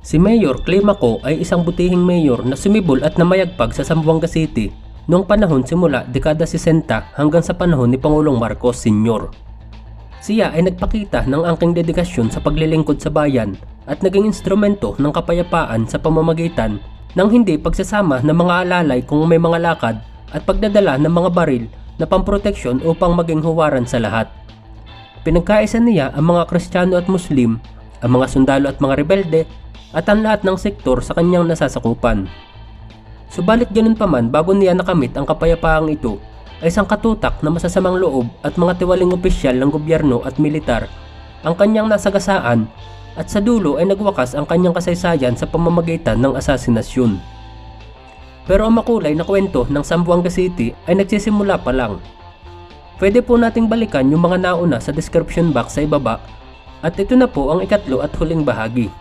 Si Mayor Climaco ay isang butihing mayor na sumibol at namayagpag sa Zamboanga City noong panahon simula dekada 60 hanggang sa panahon ni Pangulong Marcos Sr. Siya ay nagpakita ng angking dedikasyon sa paglilingkod sa bayan at naging instrumento ng kapayapaan sa pamamagitan ng hindi pagsasama ng mga alalay kung may mga lakad at pagdadala ng mga baril na pamproteksyon upang maging huwaran sa lahat. Pinagkaisa niya ang mga Kristiyano at Muslim, ang mga sundalo at mga rebelde, at ang lahat ng sektor sa kanyang nasasakupan. Subalit ganun pa man bago niya nakamit ang kapayapaang ito, ay isang katutak na masasamang loob at mga tiwaling opisyal ng gobyerno at militar ang kanyang nasagasaan at sa dulo ay nagwakas ang kanyang kasaysayan sa pamamagitan ng asasinasyon. Pero ang makulay na kwento ng Zamboanga City ay nagsisimula pa lang. Pwede po nating balikan yung mga nauna sa description box sa ibaba at ito na po ang ikatlo at huling bahagi.